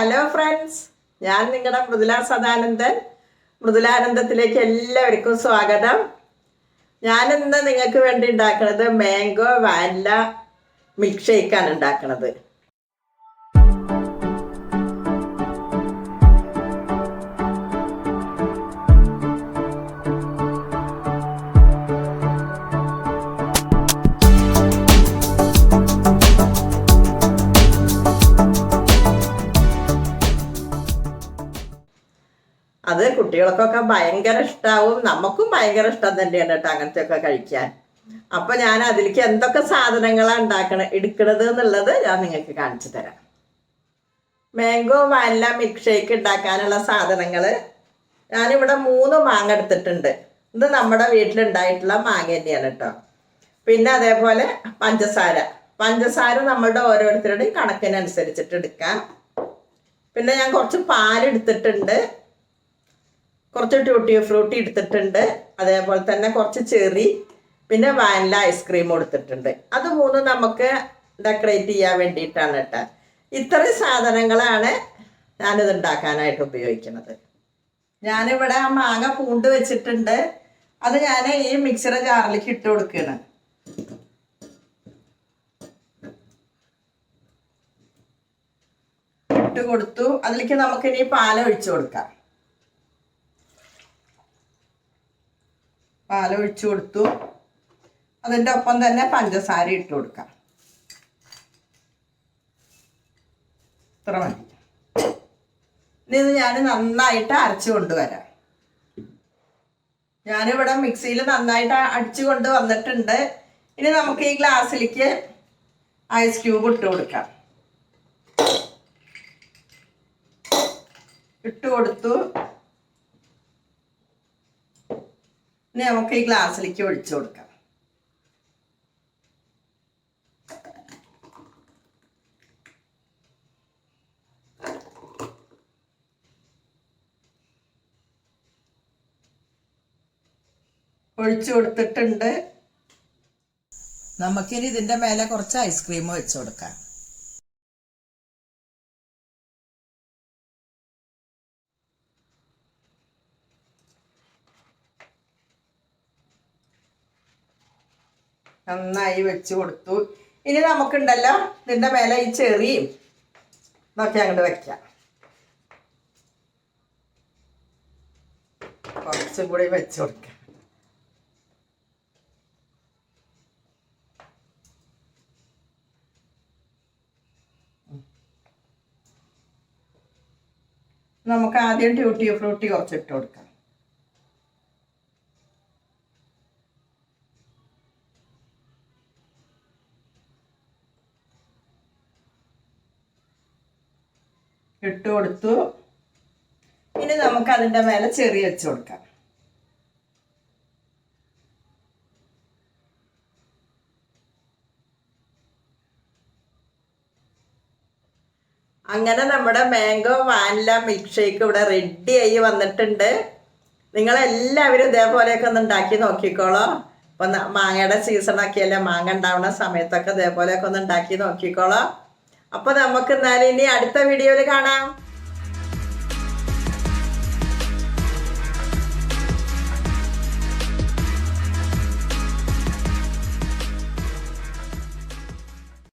Hello friends ഞാൻ നിങ്ങളുടെ മൃദുല സദാനന്ദൻ. മൃദുലാനന്ദത്തിലേക്ക് എല്ലാവർക്കും സ്വാഗതം. ഞാൻ ഇന്ന് നിങ്ങൾക്ക് വേണ്ടി ഉണ്ടാക്കുന്നത് മാംഗോ വാനില മിൽക്ക് ഷേക്കാണ് ഉണ്ടാക്കുന്നത്. അത് കുട്ടികൾക്കൊക്കെ ഭയങ്കര ഇഷ്ടാവും. നമുക്കും ഭയങ്കര ഇഷ്ടം തന്നെയാണ് കേട്ടോ അങ്ങനത്തെ ഒക്കെ കഴിക്കാൻ. അപ്പൊ ഞാൻ അതിലേക്ക് എന്തൊക്കെ സാധനങ്ങളാണ് ഉണ്ടാക്കണ എടുക്കണത് എന്നുള്ളത് ഞാൻ നിങ്ങൾക്ക് കാണിച്ചു തരാം. മാംഗോ വാനില മിൽക്ക് ഷേക്ക് ഉണ്ടാക്കാനുള്ള സാധനങ്ങൾ ഞാനിവിടെ മൂന്ന് മാങ്ങ എടുത്തിട്ടുണ്ട്. ഇത് നമ്മുടെ വീട്ടിലുണ്ടായിട്ടുള്ള മാങ്ങ തന്നെയാണ് കേട്ടോ. പിന്നെ അതേപോലെ പഞ്ചസാര. പഞ്ചസാര നമ്മളുടെ ഓരോരുത്തരുടെയും കണക്കിനനുസരിച്ചിട്ട് എടുക്കാം. പിന്നെ ഞാൻ കുറച്ച് പാലെടുത്തിട്ടുണ്ട് കുറച്ച് ട്യൂട്ടി ഫ്രൂട്ടി എടുത്തിട്ടുണ്ട്. അതേപോലെ തന്നെ കുറച്ച് ചെറി പിന്നെ വാനില ഐസ്ക്രീം എടുത്തിട്ടുണ്ട്. അത് മൂന്നും നമുക്ക് ഡെക്കറേറ്റ് ചെയ്യാൻ വേണ്ടിയിട്ടാണ് കേട്ടോ. ഇത്രയും സാധനങ്ങളാണ് ഞാനിത് ഉണ്ടാക്കാനായിട്ട് ഉപയോഗിക്കുന്നത്. ഞാനിവിടെ ആ മാങ്ങ പൂണ്ട് വെച്ചിട്ടുണ്ട്. അത് ഞാൻ ഈ മിക്സർ ജാറിലേക്ക് ഇട്ട് കൊടുക്കുകയാണ് ഇട്ട് കൊടുത്തു. അതിലേക്ക് നമുക്കിനി പാൽ ഒഴിച്ചു കൊടുക്കാം. പാലൊഴിച്ചു കൊടുത്തു. അതിന്റെ ഒപ്പം തന്നെ പഞ്ചസാര ഇട്ട് കൊടുക്കാം. ഇത്ര മതി. ഇനി ഇത് ഞാൻ നന്നായിട്ട് അരച്ചു കൊണ്ടുവരാം. ഞാനിവിടെ മിക്സിയിൽ നന്നായിട്ട് അടിച്ചു കൊണ്ട് വന്നിട്ടുണ്ട്. ഇനി നമുക്ക് ഈ ഗ്ലാസ്സിലേക്ക് ഐസ് ക്യൂബ് ഇട്ട് കൊടുക്കാം. ഇട്ട് കൊടുത്തു. ഇനി നമുക്ക് ഈ ഗ്ലാസ്സിലേക്ക് ഒഴിച്ചു കൊടുക്കാം. ഒഴിച്ചു കൊടുത്തിട്ടുണ്ട്. നമുക്കിനി ഇതിന്റെ മേലെ കുറച്ച് ഐസ്ക്രീം വെച്ചു കൊടുക്കാം. നന്നായി വെച്ച് കൊടുത്തു. ഇനി നമുക്കുണ്ടല്ലോ ഇതിന്റെ മേലെ ഈ ചെറിയും ഇതൊക്കെ അങ്ങോട്ട് വെക്കാം. കുറച്ചും കൂടി വെച്ച് കൊടുക്കാം. നമുക്ക് ആദ്യം ട്യൂട്ടി ഫ്രൂട്ടി കുറച്ചിട്ട് കൊടുക്കാം. ഇട്ട് കൊടുത്തു. ഇനി നമുക്ക് അതിന്റെ മേലെ ചെറിയ വെച്ച് കൊടുക്കാം. അങ്ങനെ നമ്മുടെ മാംഗോ വാനില മിൽക്ക് ഷേക്ക് ഇവിടെ റെഡി ആയി വന്നിട്ടുണ്ട്. നിങ്ങളെല്ലാവരും ഇതേപോലെയൊക്കെ ഒന്ന് ഉണ്ടാക്കി നോക്കിക്കോളോ. ഇപ്പം മാങ്ങയുടെ സീസണൊക്കെയല്ലേ മാങ്ങ ഉണ്ടാവുന്ന സമയത്തൊക്കെ ഇതേപോലെയൊക്കെ ഒന്ന് ഉണ്ടാക്കി നോക്കിക്കോളോ. അപ്പൊ നമുക്ക് എന്നാലും ഇനി അടുത്ത വീഡിയോയിൽ കാണാം.